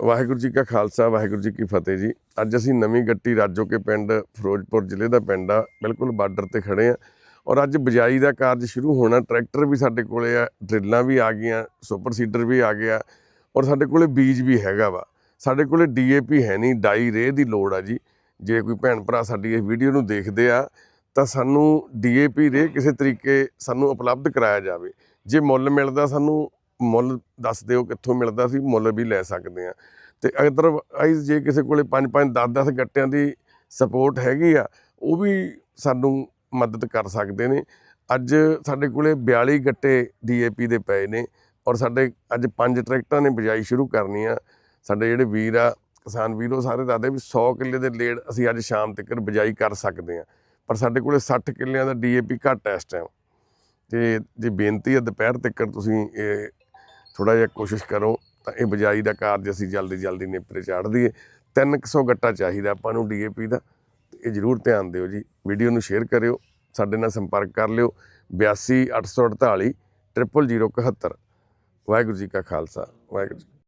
ਵਾਹਿਗੁਰੂ ਜੀ ਕਾ ਖਾਲਸਾ, ਵਾਹਿਗੁਰੂ ਜੀ ਕੀ ਫਤਿਹ ਜੀ। ਅੱਜ ਅਸੀਂ ਨਵੀਂ ਗੱਟੀ ਰਾਜੋ ਕੇ ਪਿੰਡ, ਫਿਰੋਜ਼ਪੁਰ ਜ਼ਿਲ੍ਹੇ ਦਾ ਪਿੰਡ ਆ, ਬਿਲਕੁਲ ਬਾਰਡਰ ਤੇ ਖੜੇ ਆ। ਔਰ ਅੱਜ ਬਿਜਾਈ ਦਾ ਕਾਰਜ ਸ਼ੁਰੂ ਹੋਣਾ, ਟਰੈਕਟਰ ਵੀ ਸਾਡੇ ਕੋਲੇ ਆ, ਡਰਿੱਲਾਂ ਵੀ ਆ ਗਈਆਂ, ਸੁਪਰ ਸੀਡਰ ਵੀ ਆ ਗਿਆ, ਔਰ ਸਾਡੇ ਕੋਲੇ ਬੀਜ ਵੀ ਹੈਗਾ ਵਾ। ਸਾਡੇ ਕੋਲੇ ਡੀਏਪੀ ਹੈ ਨਹੀਂ, ਡਾਈ ਰੇ ਦੀ ਲੋੜ ਆ ਜੀ। ਜੇ ਕੋਈ ਭੈਣ ਭਰਾ ਸਾਡੀ ਇਹ ਵੀਡੀਓ ਨੂੰ ਦੇਖਦੇ ਆ, ਤਾਂ ਸਾਨੂੰ ਡੀਏਪੀ ਰੇ ਕਿਸੇ ਤਰੀਕੇ ਸਾਨੂੰ ਉਪਲਬਧ ਕਰਾਇਆ ਜਾਵੇ। ਜੇ ਮੁੱਲ ਮਿਲਦਾ ਸਾਨੂੰ ਮੁੱਲ ਦੱਸ ਦਿਓ ਕਿੱਥੋਂ ਮਿਲਦਾ ਸੀ, ਮੁੱਲ ਵੀ ਲੈ ਸਕਦੇ ਆ ਤੇ ਅਦਰਵਾਈਜ਼ ਜੇ ਕਿਸੇ ਕੋਲੇ 5 5 10 10 ਗੱਟਿਆਂ ਦੀ ਸਪੋਰਟ ਹੈਗੀ ਆ, ਉਹ ਵੀ ਸਾਨੂੰ ਮਦਦ ਕਰ ਸਕਦੇ ਨੇ। ਅੱਜ ਸਾਡੇ ਕੋਲੇ 42 ਗੱਟੇ ਡੀਏਪੀ ਦੇ ਪਏ ਨੇ ਔਰ ਸਾਡੇ ਅੱਜ ਪੰਜ ਟਰੈਕਟਰਾਂ ਨੇ ਬਿਜਾਈ ਸ਼ੁਰੂ ਕਰਨੀ ਆ। ਸਾਡੇ ਜਿਹੜੇ ਵੀਰ ਆ, ਕਿਸਾਨ ਵੀਰੋ ਸਾਰੇ ਦੱਸਦੇ ਵੀ 100 ਕਿੱਲੇ ਦੇ ਲੇੜ ਅਸੀਂ ਅੱਜ ਸ਼ਾਮ ਤੱਕ ਬਿਜਾਈ ਕਰ ਸਕਦੇ ਆ ਪਰ ਸਾਡੇ ਕੋਲੇ 60 ਕਿੱਲਿਆਂ ਦਾ ਡੀਏਪੀ ਘੱਟ ਹੈ ਇਸ ਟਾਈਮ ਤੇ ਜੇ ਬੇਨਤੀ ਹੈ ਦੁਪਹਿਰ ਤੱਕ ਤੁਸੀਂ ਇਹ ਥੋੜਾ ਜਿਹਾ ਕੋਸ਼ਿਸ਼ ਕਰੋ ਤਾਂ ਇਹ ਬਿਜਾਈ ਦਾ ਕਾਰਜ ਅਸੀਂ ਜਲਦੀ ਜਲਦੀ ਨੇਪਰੇ ਚਾੜ ਦਈਏ। 300 ਗੱਟਾ ਚਾਹੀਦਾ ਆਪਾਂ ਨੂੰ ਡੀਏਪੀ ਦਾ, ਤੇ ਇਹ ਜਰੂਰ ਧਿਆਨ ਦਿਓ ਜੀ। ਵੀਡੀਓ ਨੂੰ ਸ਼ੇਅਰ ਕਰਿਓ, ਸਾਡੇ ਨਾਲ ਸੰਪਰਕ ਕਰ ਲਿਓ। 82 848 0071 ਵਾਹਿਗੁਰੂ ਜੀ ਕਾ ਖਾਲਸਾ, ਵਾਹਿਗੁਰੂ ਜੀ